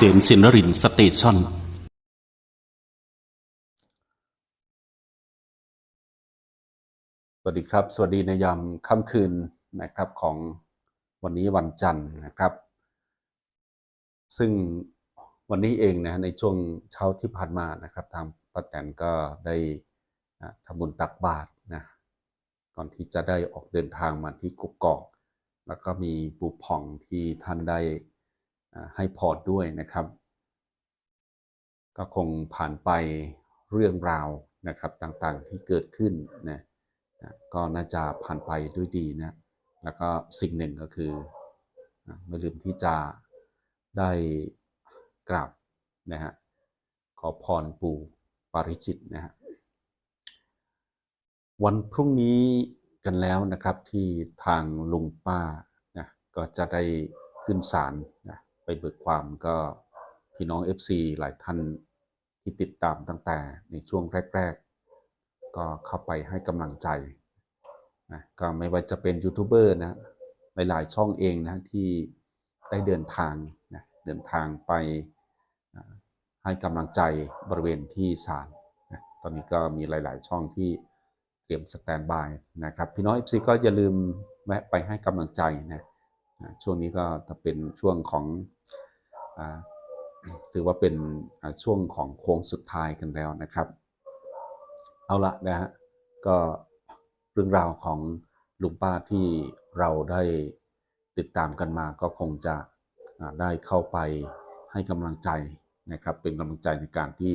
เสียงสินรินสเตชันสวัสดีครับ สวัสดีในยามค่ำคืนนะครับของวันนี้วันจันทร์นะครับ ซึ่งวันนี้เองนะในช่วงเช้าที่ผ่านมานะครับทางป้าแตนก็ได้ทำบุญตักบาตรนะก่อนที่จะได้ออกเดินทางมาที่กุกกอก แล้วก็มีปูผ่องที่ท่านได้ ให้พอร์ตด้วยนะครับ ก็คงผ่านไปเรื่องราวนะครับต่างๆที่เกิดขึ้นนะก็น่าจะผ่านไปด้วยดีนะ แล้วก็สิ่งหนึ่งก็คือไม่ลืมที่จะได้กราบนะฮะขอพรปู่ปาริจิตนะฮะวันพรุ่งนี้กันแล้วนะครับที่ทางลุงป้านะก็จะได้ขึ้นศาลนะ ไปเบิกความก็พี่น้อง FC หลายท่านที่ติดตามตั้งแต่ในช่วงแรก ๆ ก็เข้าไปให้กำลังใจนะก็ไม่ว่าจะเป็นยูทูบเบอร์นะหลายๆช่องเองนะที่ได้เดินทางนะเดินทางไปให้กำลังใจบริเวณที่ศาลนะตอนนี้ก็มีหลาย ๆ ช่องที่เตรียมสแตนบายนะครับ พี่น้อง FC ก็อย่าลืมแวะไปให้กำลังใจนะ ช่วงนี้ก็จะเป็นช่วงของอถือว่าเป็นช่วงของโค้งสุดท้ายกันแล้วนะครับ เอาละนะฮะก็เรื่องราวของลุงป้าที่เราได้ติดตามกันมาก็คงจะได้เข้าไปให้กำลังใจนะครับ เป็นกำลังใจในการที่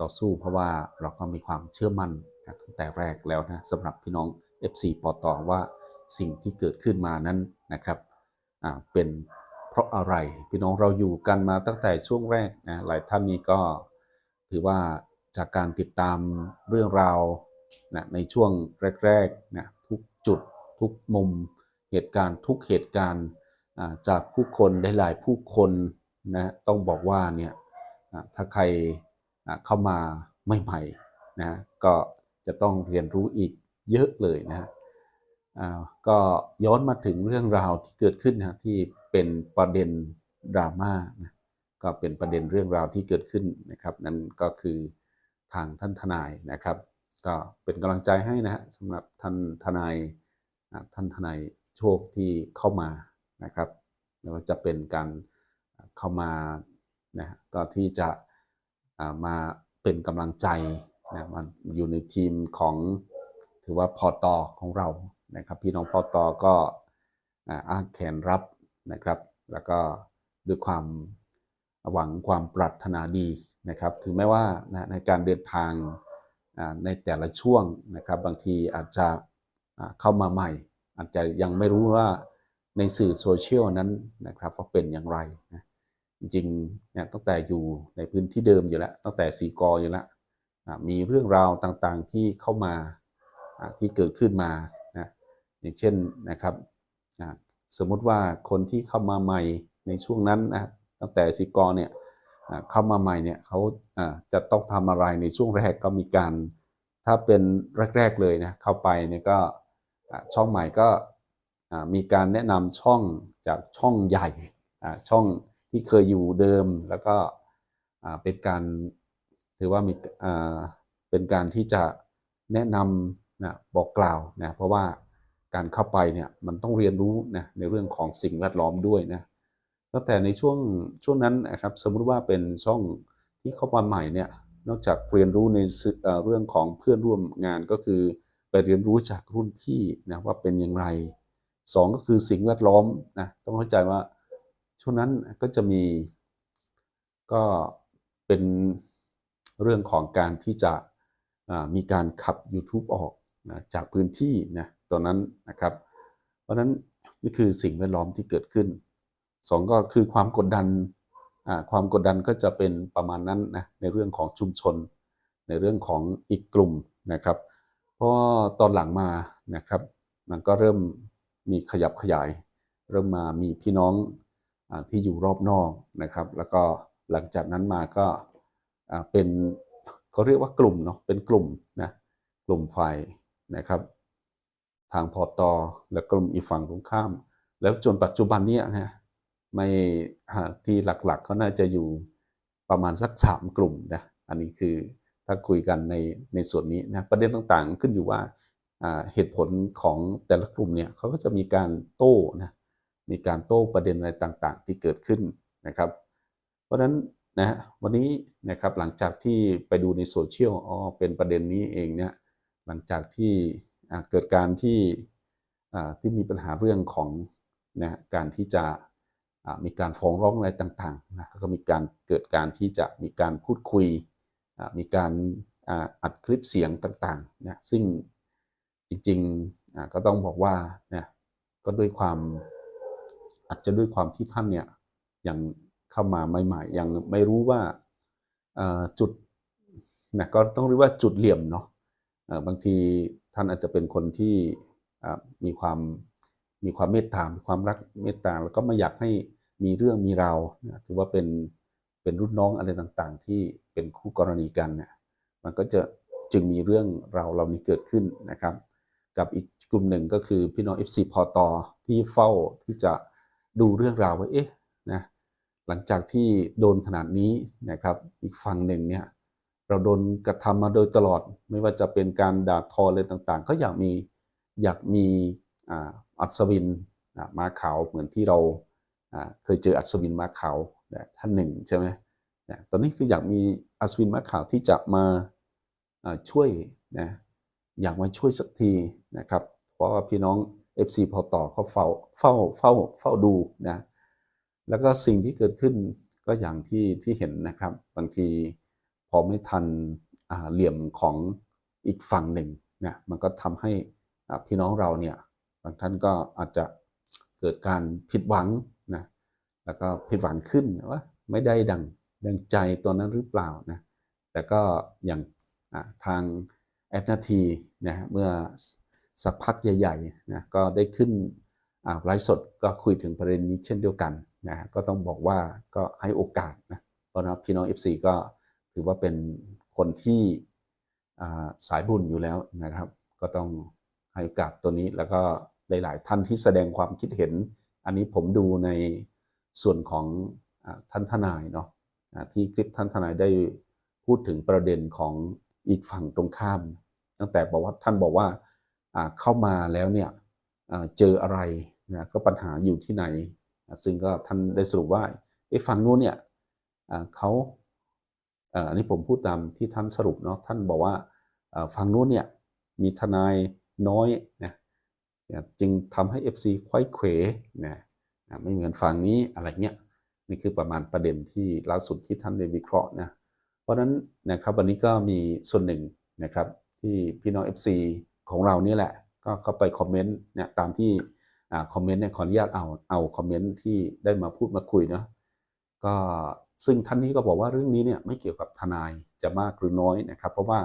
ต่อสู้เพราะว่าเราก็มีความเชื่อมั่นตั้งแต่แรกแล้วนะสำหรับพี่น้อง FC ปตว่าสิ่งที่เกิดขึ้นมานั้นนะครับ เป็นเพราะอะไร พี่น้องเราอยู่กันมาตั้งแต่ช่วงแรกนะหลายท่านนี้ก็ถือว่าจากการติดตามเรื่องราวนะในช่วงแรกๆนะทุกจุดทุกมุมเหตุการณ์ทุกเหตุการณ์อ่าจากผู้คนได้หลายผู้คนนะต้องบอกว่าเนี่ยอ่าถ้าใครอ่าเข้ามาใหม่ๆนะก็จะต้องเรียนรู้อีกเยอะเลยนะ ก็ย้อนมาถึงเรื่องราวที่เกิดขึ้นนะที่เป็นประเด็นดราม่านะก็เป็นประเด็นเรื่องราวที่เกิดขึ้นนะครับ นั่นก็คือทางท่านทนายนะครับ ก็เป็นกำลังใจให้นะฮะสำหรับท่านทนายท่านทนายโชคที่เข้ามานะครับไม่ว่าจะเป็นการเข้ามานะก็ที่จะมาเป็นกำลังใจนะมันอยู่ในทีมของถือว่าพอตอของเรา นะครับ พี่น้องพอตอก็อ้าแขนรับนะครับ แล้วก็ด้วยความหวังความปรารถนาดีนะครับ ถึงแม้ว่าในการเดินทางในแต่ละช่วงนะครับ บางทีอาจจะเข้ามาใหม่ อาจจะยังไม่รู้ว่าในสื่อโซเชียลนั้นนะครับว่าเป็นอย่างไรนะจริงเนี่ยตั้งแต่อยู่ในพื้นที่เดิมอยู่แล้ว ตั้งแต่สีกออยู่แล้วมีเรื่องราวต่างๆที่เข้ามาที่เกิดขึ้นมา อย่างเช่นนะครับสมมุติว่าคนที่เข้ามาใหม่ในช่วงนั้นนะตั้งแต่สิกรเนี่ยเข้ามาใหม่เนี่ยเขาจะต้องทำอะไรในช่วงแรกก็มีการถ้าเป็นแรก ๆเลยนะเข้าไปเนี่ยก็ช่องใหม่ก็มีการแนะนำช่องจากช่องใหญ่ช่องที่เคยอยู่เดิมแล้วก็เป็นการถือว่ามีเป็นการที่จะแนะนำนะบอกกล่าวนะเพราะว่า การเข้าไปเนี่ยมันต้องเรียนรู้นะในเรื่องของสิ่งแวดล้อมด้วยนะตั้งแต่ในช่วงช่วงนั้นนะครับสมมุติว่าเป็นช่องที่เข้ามาใหม่เนี่ยนอกจากเรียนรู้ในเรื่องของเพื่อนร่วมงานก็คือไปเรียนรู้จากรุ่นพี่นะว่าเป็นอย่างไรสองก็คือสิ่งแวดล้อมนะต้องเข้าใจว่าช่วงนั้นก็จะมีก็เป็นเรื่องของการที่จะมีการขับ YouTube ออกนะจากพื้นที่นะ ตอนนั้นนะครับ เพราะฉะนั้นนี่คือสิ่งแวดล้อมที่เกิดขึ้นสองก็คือความกดดันความกดดันก็จะเป็นประมาณนั้นนะในเรื่องของชุมชน ในเรื่องของอีกกลุ่มนะครับเพราะตอนหลังมานะครับ มันก็เริ่มมีขยับขยาย เริ่มมามีพี่น้องอที่อยู่รอบนอกนะครับ แล้วก็หลังจากนั้นมาก็เป็นเขาเรียกว่ากลุ่มเนาะเป็นกลุ่มนะกลุ่มฝ่ายนะครับ ทางพอตอและกลุ่มอีกฝั่งตรงข้าม แล้วจนปัจจุบันเนี้นะไม่ที่หลักๆก็น่าจะอยู่ประมาณสักสามกลุ่มนะอันนี้คือถ้าคุยกันในในส่วนนี้นะประเด็นต่างๆขึ้นอยู่ว่าเหตุผลของแต่ละกลุ่มเนี่ยเขาก็จะมีการโต้นะมีการโต้ประเด็นอะไรต่างๆ ที่เกิดขึ้นนะครับ เพราะฉะนั้นนะวันนี้นะครับหลังจากที่ไปดูในโซเชียลอ๋อเป็นประเด็นนี้เองเนี่ยหลังจากที่ เกิดการที่ที่มีปัญหาเรื่องของนะการที่จะมีการฟ้องร้องอะไรต่างๆนะก็มีการเกิดการที่จะมีการพูดคุย มีการอัดคลิปเสียงต่างๆนะซึ่งจริงๆก็ต้องบอกว่าเนี่ยก็ด้วยความอาจจะด้วยความที่ท่านเนี่ยยังเข้ามาใหม่ๆยังไม่รู้ว่าจุดนะก็ต้องเรียกว่าจุดเหลี่ยมเนาะบางที ท่านอาจจะเป็นคนที่มีความมีความเมตตา มีความรักเมตตา แล้วก็ไม่อยากให้มีเรื่องมีราวนะถือว่าเป็นเป็นรุ่นน้องอะไรต่างๆ ที่เป็นคู่กรณีกันเนี่ย มันก็จะจึงมีเรื่องราวเหล่านี้เกิดขึ้นนะครับ กับอีกกลุ่มหนึ่งก็คือพี่น้อง FC พอตอที่เฝ้าที่จะดูเรื่องราวว่าเอ๊ะนะหลังจากที่โดนขนาดนี้นะครับ อีกฝั่งหนึ่งเนี่ย เราโดนกระทำมาโดยตลอด ไม่ว่าจะเป็นการด่าทออะไรต่างๆ ก็อยากมีอยากมีอัศวินอ่ามาขาวเหมือนที่เราเคยเจออัศวินมาขาวท่านหนึ่งใช่ไหมตอนนี้คืออยากมีอัศวินมาขาวที่จะมาอ่าช่วยนะอยากมาช่วยสักทีนะครับ เพราะว่าพี่น้อง FC พอต่อเขาเฝ้าเฝ้าเฝ้าเฝ้าดูนะแล้วก็สิ่งที่เกิดขึ้นก็อย่างที่ที่เห็นนะครับบางที พอไม่ทันเหลี่ยมของอีกฝั่งหนึ่งเนี่ยมันก็ทำให้พี่น้องเราเนี่ยบางท่านก็อาจจะเกิดการผิดหวังนะแล้วก็ผิดหวังขึ้นว่าไม่ได้ดังดังใจตัวนั้นหรือเปล่านะแต่ก็อย่างทางแอดนาทีนะเมื่อสักพักใหญ่ๆนะก็ได้ขึ้นไลฟ์สดก็คุยถึงประเด็นนี้เช่นเดียวกันนะฮะก็ต้องบอกว่าก็ให้โอกาสนะเพราะนะพี่น้อง FC ก็ ถือว่าเป็นคนที่สายบุญอยู่แล้วนะครับ ก็ต้องให้โอกาสตัวนี้แล้วก็หลาย ๆ ท่านที่แสดงความคิดเห็น อันนี้ผมดูในส่วนของอท่านทนายเนาะที่คลิปท่านทนายได้พูดถึงประเด็นของอีกฝั่งตรงข้าม ตั้งแต่บอกว่าท่านบอกว่าเข้ามาแล้วเนี่ยเจออะไรนะก็ปัญหาอยู่ที่ไหน ซึ่งก็ท่านได้สรุปว่าไอ้ฝั่งนู้นเนี่ยเขา อันนี้ผมพูดตามที่ท่านสรุปเนาะท่านบอกว่าเอ่อฝั่งนู้นเนี่ยมีทนายน้อยนะเนี่ยจึงทำให้ FC ควยเขวนะอะไม่เหมือนฝั่งนี้อะไรเงี้ยนี่คือประมาณประเด็นที่ล่าสุดที่ท่านได้วิเคราะห์นะเพราะฉะนั้นนะครับวันนี้ก็มีส่วนหนึ่งนะครับที่พี่น้อง FC ของเรานี่แหละก็เข้าไปคอมเมนต์เนี่ยตามที่คอมเมนต์เนี่ยขออนุญาตเอาเอาคอมเมนต์ที่ได้มาพูดมาคุยเนาะก็ ซึ่งท่านนี้ก็บอกว่าเรื่องนี้เนี่ยไม่เกี่ยวกับทนายจะมากหรือน้อยนะครับ เพราะว่า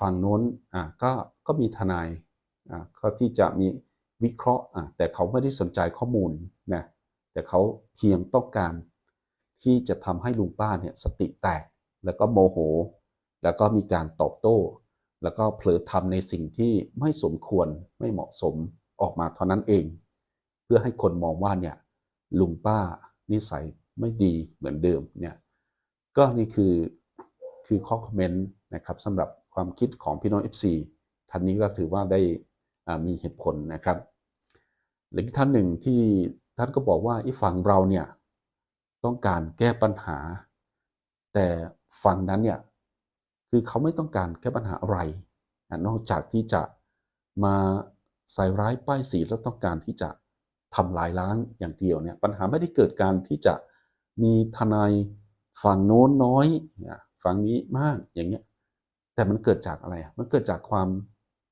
ฝั่งโน้นอ่าก็ก็มีทนายอ่าก็ที่จะมีวิเคราะห์อ่าแต่เขาไม่ได้สนใจข้อมูลนะแต่เขาเพียงต้องการที่จะทำให้ลุงป้าเนี่ยสติแตก แล้วก็โมโห แล้วก็มีการตอบโต้ แล้วก็เผลอทำในสิ่งที่ไม่สมควรไม่เหมาะสมออกมาเท่านั้นเอง เพื่อให้คนมองว่าเนี่ยลุงป้านิสัย ไม่ดีเหมือนเดิมเนี่ยก็นี่คือคือข้อคอมเมนต์นะครับสำหรับความคิดของพี่น้อง FC ท่านนี้ก็ถือว่าได้มีเหตุผลนะครับหรือท่านหนึ่งที่ท่านก็บอกว่าอ้ฝั่งเราเนี่ยต้องการแก้ปัญหา แต่ฝั่งนั้นเนี่ยคือเขาไม่ต้องการแก้ปัญหาอะไรนะนอกจากที่จะมาใส่ร้ายป้ายสีแล้วต้องการที่จะทำลายล้างอย่างเดียวเนี่ยปัญหาไม่ได้เกิดการที่จะ มีทนายฝั่งโน้นน้อยฝั่งนี้มากอย่างเงี้ยแต่มันเกิดจากอะไรอะมันเกิดจากความ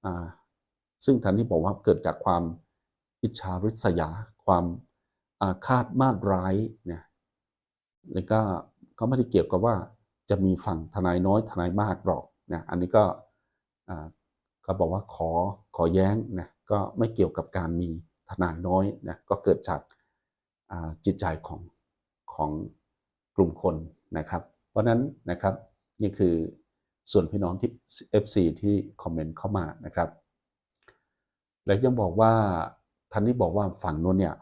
อ่าซึ่งท่านนี้บอกว่าเกิดจากความอิจฉาริษยา ความอาฆาตมาดร้ายเนี่ยแล้วก็ก็ไม่ได้เกี่ยวกับว่าจะมีฝั่งทนายน้อยทนายมากหรอกนะอันนี้ก็อ่าก็บอกว่าขอขอแย้งนะก็ไม่เกี่ยวกับการมีทนายน้อยนะก็เกิดจากอ่าจิตใจของ ของกลุ่มคนนะครับ เพราะนั้นนะครับนี่คือส่วนพี่น้องที่ FC ที่คอมเมนต์เข้ามานะครับ แล้วยังบอกว่าท่านนี้บอกว่าฝั่งนู้นเนี่ย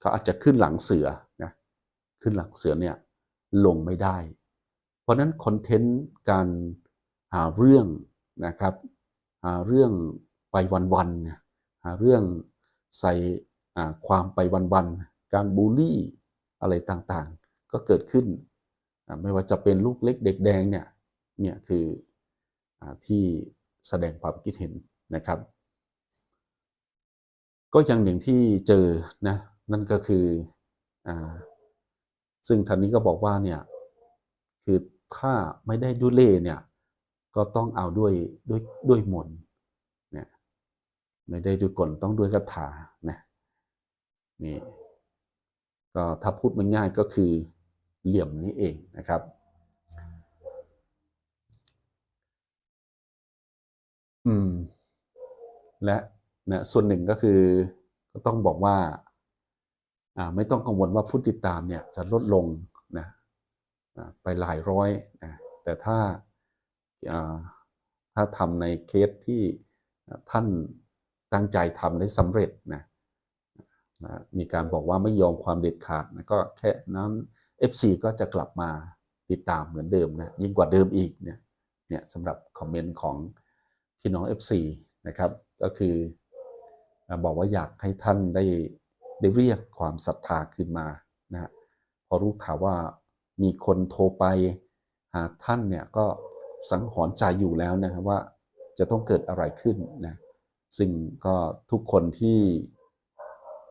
เขาอาจจะขึ้นหลังเสือนะขึ้นหลังเสือเนี่ยลงไม่ได้ เพราะนั้นคอนเทนต์การหาเรื่องนะครับหาเรื่องไปวันๆเนี่ยหาเรื่องใส่ความไปวันๆการบูลลี่ อะไรต่างๆ ก็เกิดขึ้น ไม่ว่าจะเป็นลูกเล็กเด็กแดงเนี่ย เนี่ยคืออที่แสดงความคิดเห็นนะครับ ก็อย่างหนึ่งที่เจอนะนั่นก็คืออซึ่งท่านนี้ก็บอกว่าเนี่ยคือถ้าไม่ได้ด้วยเล่เนี่ยก็ต้องเอาด้วยด้วยด้วยมนเนี่ยไม่ได้ด้วยกลต้องด้วยคาถานะนี่ ก็ถ้าพูดมันง่ายก็คือเหลี่ยมนี้เองนะครับ อืม และนะส่วนหนึ่งก็คือก็ต้องบอกว่าอ่า ไม่ต้องกังวลว่าผู้ติดตามเนี่ยจะลดลงนะไปหลายร้อยนะแต่ถ้าถ้าทำในเคสที่ท่านตั้งใจทำได้สำเร็จนะ นะมีการบอกว่าไม่ยอมความเด็ดขาดนะก็แค่นั้น FC ก็จะกลับมาติดตามเหมือนเดิมนะยิ่งกว่าเดิมอีกเนี่ยเนี่ยสำหรับคอมเมนต์ของพี่น้อง FC นะครับก็คือบอกว่าอยากให้ท่านได้ได้เรียกความศรัทธาขึ้นมานะฮะพอรู้ข่าวว่ามีคนโทรไปหาท่านเนี่ยก็สังหรณ์ใจอยู่แล้วนะครับว่าจะต้องเกิดอะไรขึ้นนะซึ่งก็ทุกคนที่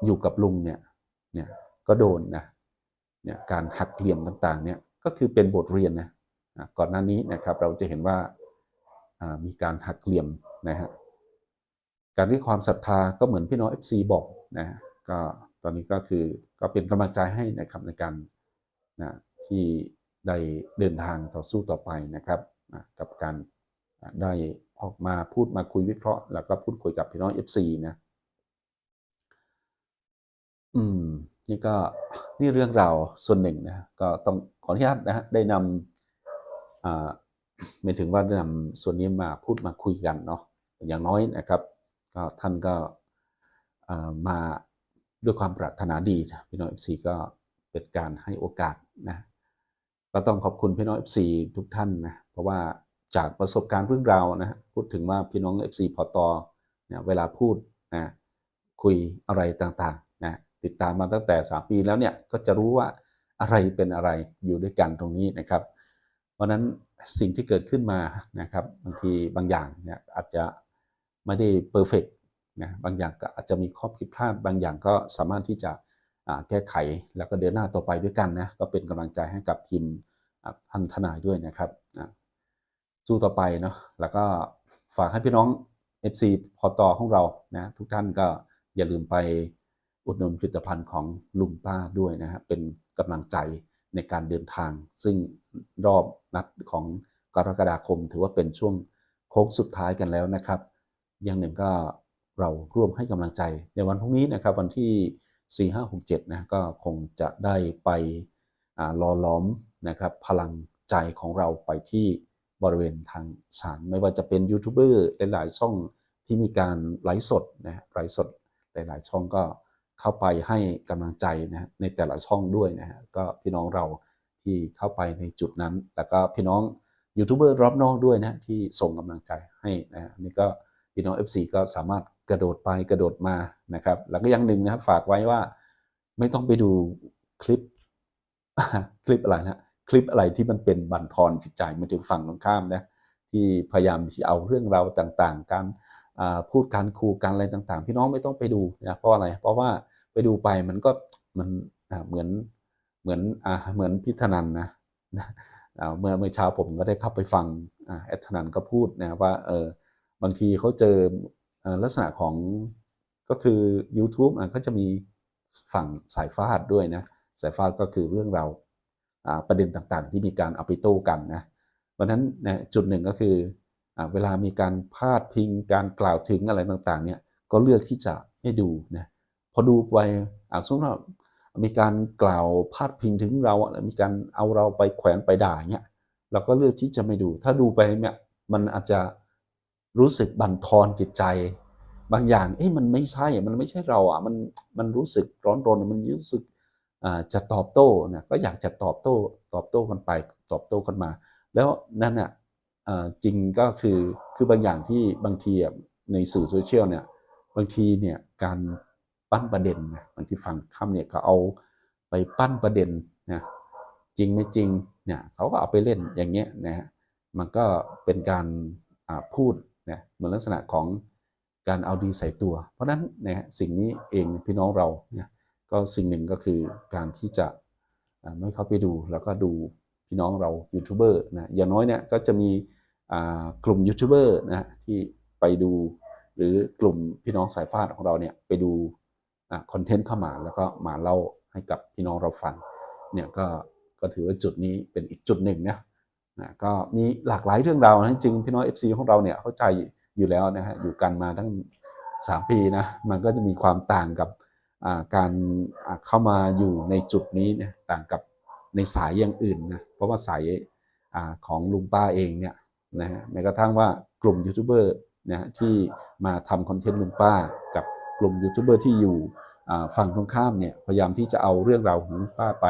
อยู่กับลุงเนี่ยเนี่ยก็โดนนะเนี่ยการหักเหลี่ยมต่างๆเนี่ยก็คือเป็นบทเรียนนะก่อนหน้านี้นะครับเราจะเห็นว่ามีการหักเหลี่ยมนะฮะการเรียกความศรัทธาก็เหมือนพี่น้อง FC บอกนะก็ตอนนี้ก็คือก็เป็นกำลังใจให้นะครับในการนะที่ได้เดินทางต่อสู้ต่อไปนะครับนะกับการได้ออกมาพูดมาคุยวิเคราะห์ แล้วก็พูดคุยกับพี่น้อง FC นะ อืม นี่ก็นี่เรื่องราวส่วนหนึ่งนะก็ต้องขออนุญาตนะฮะได้นำอ่าไม่ถึงว่าได้นำส่วนนี้มาพูดมาคุยกันเนาะอย่างน้อยนะครับก็ท่านก็อ่อมาด้วยความปรารถนาดีนะพี่น้องเอฟซีก็เป็นการให้โอกาสนะก็ต้องขอบคุณพี่น้องเอฟซีทุกท่านนะเพราะว่าจากประสบการณ์เรื่องราวนะพูดถึงว่าพี่น้องเอฟซีพอตอเนี่ยเวลาพูดนะคุยอะไรต่าง ติดตามมาตั้งแต่ 3 ปีแล้วเนี่ยก็จะรู้ว่าอะไรเป็นอะไรอยู่ด้วยกันตรงนี้นะครับ เพราะนั้นสิ่งที่เกิดขึ้นมานะครับบางทีบางอย่างเนี่ยอาจจะไม่ได้เพอร์เฟกนะบางอย่างก็อาจจะมีข้อผิดพลาดบางอย่างก็สามารถที่จะแก้ไขแล้วก็เดินหน้าต่อไปด้วยกันนะก็เป็นกำลังใจให้กับทีมท่านทนายด้วยนะครับสู้ต่อไปเนาะแล้วก็ฝากให้พี่น้อง FC พอตอของเรานะทุกท่านก็อย่าลืมไป อุดหนุนผลิตภัณฑ์ของลุงป้าด้วยนะฮะเป็นกำลังใจในการเดินทาง ซึ่งรอบนัดของกรกฎาคม ถือว่าเป็นช่วงโค้งสุดท้ายกันแล้วนะครับ อย่างหนึ่งก็เราร่วมให้กำลังใจในวันพรุ่งนี้นะครับ วันที่ 4 5 6 7นะก็คงจะได้ไปรอล้อมนะครับพลังใจของเราไปที่บริเวณทางศาลไม่ว่าจะเป็นยูทูบเบอร์หลาย ๆ ช่องที่มีการไลฟ์สดนะไลฟ์สดหลาย ๆ ช่องก็ เข้าไปให้กำลังใจนะในแต่ละช่องด้วยนะฮะก็พี่น้องเราที่เข้าไปในจุดนั้น แล้วก็พี่น้องยูทูบเบอร์รอบนอกด้วยนะที่ส่งกำลังใจให้นะนี่ก็พี่น้อง FC ก็สามารถกระโดดไปกระโดดมานะครับ แล้วก็ย่างหนึ่งนะครับฝากไว้ว่าไม่ต้องไปดูคลิปคลิปอะไรนะคลิปอะไรที่มันเป็นบั่นทอนจิตใจมาถึงฝั่งตรงข้ามนะที่พยายามที่เอาเรื่องราวต่างๆ การ พูดการคูการอะไรต่างๆ พี่น้องไม่ต้องไปดูนะเพราะอะไร เพราะว่าไปดูไปมันก็มันเหมือนเหมือนอ่าเหมือนพิธนันนะเมื่อเมื่อเช้าผมก็ได้เข้าไปฟังอ่าแอดธนันก็พูดนะว่าเออบางทีเขาเจอลักษณะของก็คือ YouTube อะก็จะมีฝั่งสายฟาดด้วยนะสายฟาดก็คือเรื่องเราประเด็นต่างๆ ที่มีการเอาไปโต้กันนะเพราะนั้นนะจุดหนึ่งก็คือ เวลามีการพาดพิงการกล่าวถึงอะไรต่างๆเนี่ยก็เลือกที่จะไม่ดูนะพอดูไปอ่าสมมติว่ามีการกล่าวพาดพิงถึงเรามีการเอาเราไปแขวนไปด่าเนี่ยเราก็เลือกที่จะไม่ดู ถ้าดูไปเนี่ยมันอาจจะรู้สึกบั่นทอนจิตใจ บางอย่างเอ้ยมันไม่ใช่มันไม่ใช่เราอะมันมันรู้สึกร้อนรนมันรู้สึกจะตอบโต้นะก็อยากจะตอบโต้ ตอบโต้กันไปตอบโต้กันมา แล้วนั่นน่ะเอ่อ จริงก็คือคือบางอย่างที่บางทีในสื่อโซเชียลเนี่ยบางทีเนี่ยการปั้นประเด็นนะบางทีฟังคำเนี่ยเขาเอาไปปั้นประเด็นนะจริงไม่จริงเนี่ยเขาก็เอาไปเล่นอย่างเงี้ยนะฮะมันก็เป็นการพูดนะเหมือนลักษณะของการเอาดีใส่ตัว เพราะนั้นนะฮะสิ่งนี้เองพี่น้องเราเนี่ยก็สิ่งหนึ่งก็คือการที่จะไม่เข้าไปดูแล้วก็ดูพี่น้องเรายูทูบเบอร์นะอย่างน้อยเนี่ยก็จะมี กลุ่มยูทูบเบอร์นะที่ไปดูหรือกลุ่มพี่น้องสายฟาดของเราเนี่ยไปดูคอนเทนต์เข้ามาแล้วก็มาเล่าให้กับพี่น้องเราฟังเนี่ยก็ก็ถือว่าจุดนี้เป็นอีกจุดหนึ่งนะนะก็มีหลากหลายเรื่องราวนะจริงพี่น้อง FC ของเราเนี่ยเข้าใจอยู่แล้วนะฮะอยู่กันมาตั้ง 3 ปีนะมันก็จะมีความต่างกับการเข้ามาอยู่ในจุดนี้เนี่ยต่างกับในสายอย่างอื่นนะเพราะว่าสายอของลุงป้าเองเนี่ย นะฮะแม้กระทั่งว่ากลุ่มยูทูบเบอร์นะที่มาทำคอนเทนต์ลุงป้า กับกลุ่มยูทูบเบอร์ที่อยู่ฝั่งตรงข้ามเนี่ยพยายามที่จะเอาเรื่องราวของลุงป้าไป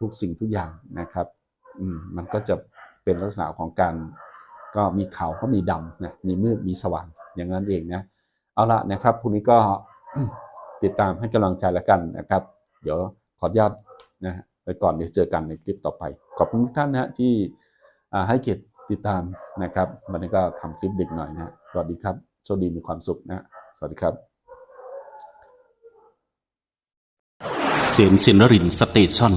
ทุกสิ่งทุกอย่างนะครับอืมมันก็จะเป็นลักษณะของการก็มีขาวก็มีดำนะมีมืดมีสว่างอย่างนั้นเองนะเอาละนะครับพรุ่งนี้ก็ติดตามให้กำลังใจแล้วกันนะครับ เดี๋ยวขออนุญาตนะฮะไปก่อนเดี๋ยวเจอกันในคลิปต่อไป ขอบคุณทุกท่านนะฮะที่ให้เกียรติ ติดตามนะครับ วันนี้ก็ทำคลิปเด็กหน่อยนะสวัสดีครับโชคดีมีความสุขนะฮะสวัสดีครับ เสียงสินรินสเตชัน